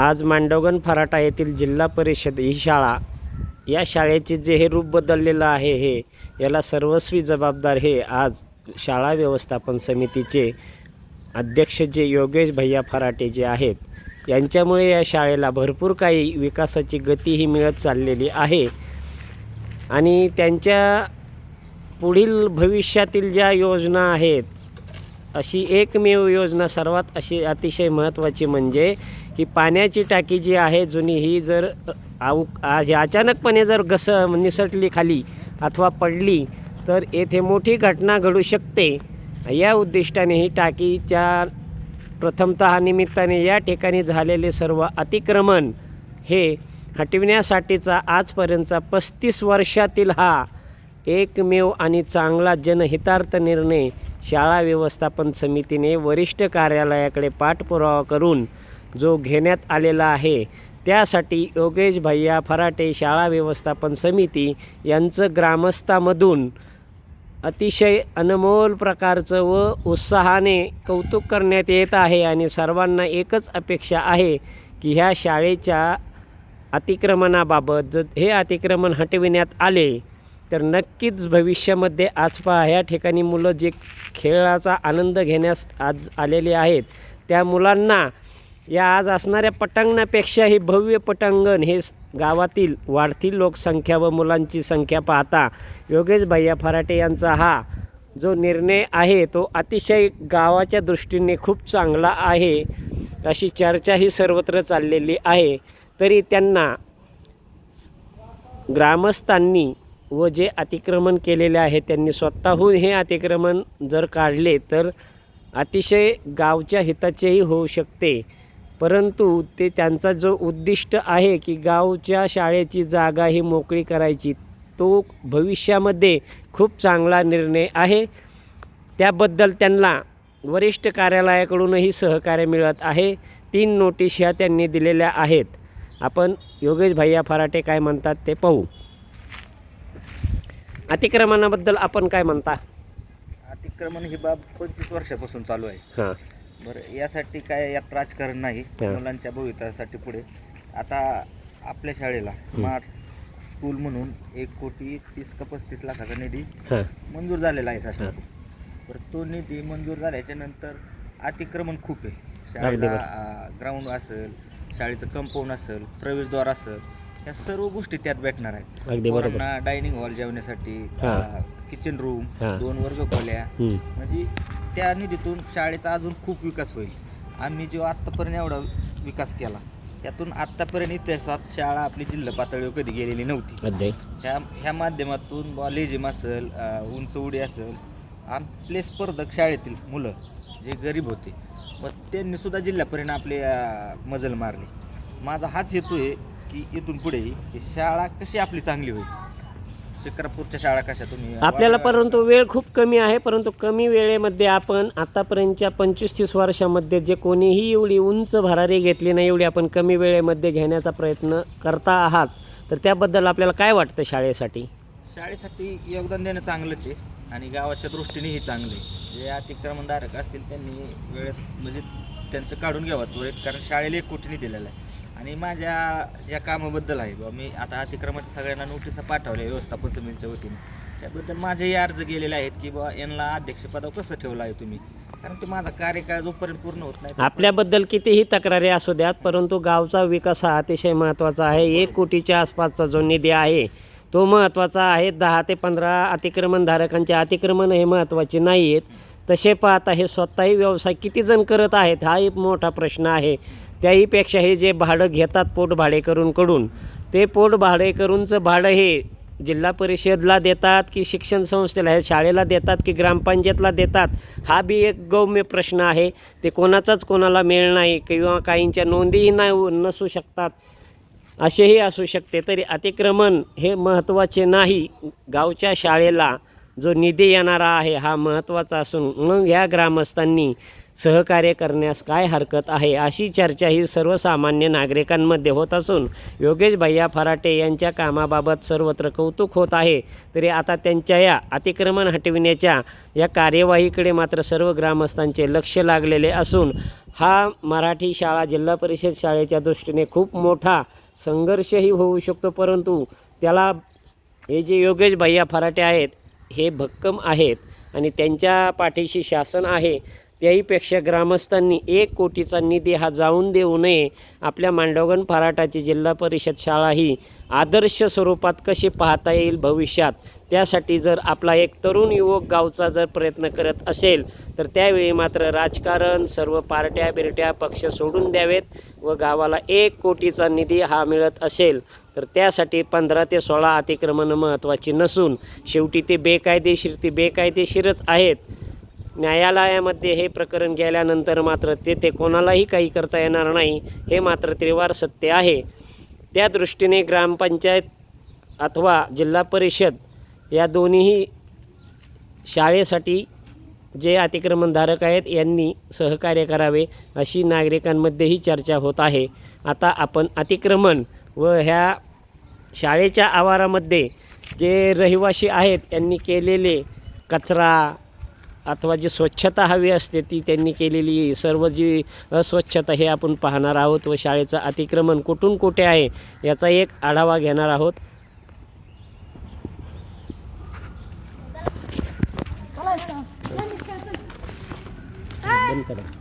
आज मांडवगण फराटा येथील जिल्हा परिषद ही शाळा या शाळेचे जे हे रूप बदललेलं आहे हे याला सर्वस्वी जबाबदार हे आज शाळा व्यवस्थापन समितीचे अध्यक्ष जे योगेश भैया फराटे जे आहेत यांच्यामुळे या शाळेला भरपूर काही विकासाची गती ही मिळत चाललेली आहे. आणि त्यांच्या पुढील भविष्यातील ज्या योजना आहेत अशी एकमेव योजना सर्वात अशी अतिशय महत्त्वाची म्हणजे ही पाण्याची टाकी जी आहे जुनी ही जर आऊ आज अचानकपणे जर घस निसटली खाली अथवा पडली तर येथे मोठी घटना घडू शकते. या उद्दिष्टाने ही टाकीच्या प्रथमतः निमित्ताने या ठिकाणी झालेले सर्व अतिक्रमण हे हटविण्यासाठीचा आजपर्यंतचा पस्तीस वर्षातील हा एकमेव आणि चांगला जनहितार्थ निर्णय शाळा व्यवस्थापन समितीने वरिष्ठ कार्यालयाकडे पाठपुरावा करून जो घेण्यात आलेला आहे. त्यासाठी योगेश भैया फराटे शाळा व्यवस्थापन समिती यांचं ग्रामस्थामधून अतिशय अनमोल प्रकारचं व उत्साहाने कौतुक करण्यात येत आहे आणि सर्वांना एकच अपेक्षा आहे की ह्या शाळेच्या अतिक्रमणाबाबत जर हे अतिक्रमण हटविण्यात आले तर नक्कीच भविष्यामध्ये आज पहा ह्या ठिकाणी मुलं जे खेळाचा आनंद घेण्यास आज आलेले आहेत त्या मुलांना या आज असणाऱ्या पटांगणापेक्षाही भव्य पटांगण हे गावातील वाढती लोकसंख्या व मुलांची संख्या पाहता योगेश भैया फराटे यांचा हा जो निर्णय आहे तो अतिशय गावाच्या दृष्टीने खूप चांगला आहे अशी चर्चा ही सर्वत्र चाललेली आहे. तरी त्यांना ग्रामस्थांनी व जे अतिक्रमण केलेले आहे त्यांनी स्वतःहून हे अतिक्रमण जर काढले तर अतिशय गावच्या हिताचेही होऊ शकते. परंतु ते त्यांचा जो उद्दिष्ट आहे की गावच्या शाळेची जागा ही मोकळी करायची तो भविष्यामध्ये खूप चांगला निर्णय आहे. त्याबद्दल त्यांना वरिष्ठ कार्यालयाकडूनही सहकार्य मिळत आहे. तीन नोटीस ह्या त्यांनी दिलेल्या आहेत. आपण योगेश भैया फराटे काय म्हणतात ते पाहू. अतिक्रमणाबद्दल आपण काय म्हणता? अतिक्रमण ही बाब पंचवीस वर्षापासून चालू आहे. हां. बरं यासाठी काय यात राजकारण नाही हा. मुलांच्या भवितव्यासाठी पुढे आता आपल्या शाळेला स्मार्ट स्कूल म्हणून एक कोटी तीस का पस्तीस लाखाचा निधी हां मंजूर झालेला आहे. शासनाकडून बरं तो निधी मंजूर झाल्याच्यानंतर अतिक्रमण खूप आहे शाळेला ग्राउंड असेल शाळेचं कंपाऊंड असेल प्रवेशद्वार असेल या सर्व गोष्टी त्यात भेटणार आहेत अगदी बरोबर पोरांना डायनिंग हॉल जेवण्यासाठी हा. किचन रूम हा. दोन वर्ग खोल्या. म्हणजे त्या निधीतून शाळेचा अजून खूप विकास होईल. आम्ही जो आत्तापर्यंत एवढा विकास केला त्यातून आत्तापर्यंत इतिहासात शाळा आपली जिल्हा पातळीवर कधी गेलेली नव्हती. ह्या ह्या माध्यमातून बॉ लेझिम असेल उंच उडी असेल आपले स्पर्धक शाळेतील मुलं जे गरीब होते व त्यांनी सुद्धा जिल्ह्यापर्यंत आपले मजल मारली. माझा हाच हेतू आहे की इथून पुढे शाळा कशी आपली चांगली होईल. शिक्रापूरच्या शाळा कशा तुम्ही? आपल्याला परंतु वेळ खूप कमी आहे परंतु कमी वेळेमध्ये आपण आतापर्यंतच्या पंचवीस तीस वर्षामध्ये जे कोणीही एवढी उंच भरारी घेतली नाही एवढी आपण कमी वेळेमध्ये घेण्याचा प्रयत्न करता आहात तर त्याबद्दल आपल्याला काय वाटतं शाळेसाठी? शाळेसाठी योगदान देणं चांगलंच आहे आणि गावाच्या दृष्टीनेही चांगलं आहे. जे अतिक्रमणधारक असतील त्यांनी वेळेत म्हणजे त्यांचं काढून घ्यावं त्वरित कारण शाळेला एक कोटीने दिलेलं आहे. आणि माझ्या ज्या कामाबद्दल आहे बाबा मी आता अतिक्रमाच्या सगळ्यांना नोटिसा पाठवल्या व्यवस्थापन समितीच्या वतीने. त्याबद्दल माझेही अर्ज गेलेले आहेत की बा यांना अध्यक्षपदावर कसं ठेवलं आहे तुम्ही? कारण ते माझा कार्यकाळ जोपर्यंत पूर्ण होत नाही आपल्याबद्दल कितीही तक्रारी असू द्यात परंतु गावचा विकास हा अतिशय महत्त्वाचा आहे. एक कोटीच्या आसपासचा जो निधी आहे तो महत्त्वाचा आहे. दहा ते पंधरा अतिक्रमणधारकांचे अतिक्रमण हे महत्त्वाचे नाही आहेत तसे पाहता हे स्वतःही व्यवसाय किती जण करत आहेत हा एक मोठा प्रश्न आहे. त्याहीपेक्षा हे जे भाडं घेतात पोट भाडेकरूंकडून ते पोट भाडेकरूंचं भाडं हे जिल्हा परिषदला देतात की शिक्षण संस्थेला हे शाळेला देतात की ग्रामपंचायतला देतात हा बी एक गौम्य प्रश्न आहे. ते कोणाचाच कोणाला मिळ नाही किंवा काहींच्या नोंदीही नाही नसू शकतात. असेही असू शकते. तरी अतिक्रमण हे महत्त्वाचे नाही. गावच्या शाळेला जो निधी येणारा आहे हा महत्त्वाचा असून मग ह्या ग्रामस्थांनी सहकार्य करण्यास काय हरकत आहे अशी चर्चा ही सर्वसामान्य नागरिकांमध्ये होत असून योगेश भैया फराटे यांच्या कामाबाबत सर्वत्र कौतुक होत आहे. तरी आता त्यांच्या या अतिक्रमण हटविण्याच्या या कार्यवाहीकडे मात्र सर्व ग्रामस्थांचे लक्ष लागलेले असून हा मराठी शाळा जिल्हा परिषद शाळेच्या दृष्टीने खूप मोठा संघर्षही होऊ शकतो. परंतु त्याला हे जे योगेश भैया फराटे आहेत हे भक्कम आहेत आणि त्यांच्या पाठीशी शासन आहे त्याहीपेक्षा ग्रामस्थांनी एक कोटीचा निधी हा जाऊन देऊ नये. आपल्या मांडवगण फराटाची जिल्हा परिषद शाळा ही आदर्श स्वरूपात कशी पाहता येईल भविष्यात? त्यासाठी जर आपला एक तरुण युवक गावचा जर प्रयत्न करत असेल तर त्यावेळी मात्र राजकारण सर्व पार्ट्या बिरट्या पक्ष सोडून द्यावेत व गावाला एक कोटीचा निधी हा मिळत असेल. तर त्यासाठी पंधरा ते सोळा अतिक्रमणं महत्त्वाची नसून शेवटी ते बेकायदेशीर ते बेकायदेशीरच आहेत. न्यायालयामध्ये हे प्रकरण गेल्यानंतर मात्र तेथे कोणालाही काही करता येणार नाही हे मात्र त्रिवार सत्य आहे. त्या दृष्टीने ग्रामपंचायत अथवा जिल्हा परिषद या दोन्हीही शाळेसाठी जे अतिक्रमणधारक आहेत यांनी सहकार्य करावे अशी नागरिकांमध्येही चर्चा होत आहे. आता आपण अतिक्रमण व ह्या शाळेच्या आवारामध्ये जे रहिवासी आहेत यांनी केलेले कचरा अथवा जी स्वच्छता हवी असते ती त्यांनी केलेली सर्व जी अस्वच्छता हे आपण पाहणार आहोत व शाळेचं अतिक्रमण कुठून कुठे आहे याचा एक आढावा घेणार आहोत. बंद करा.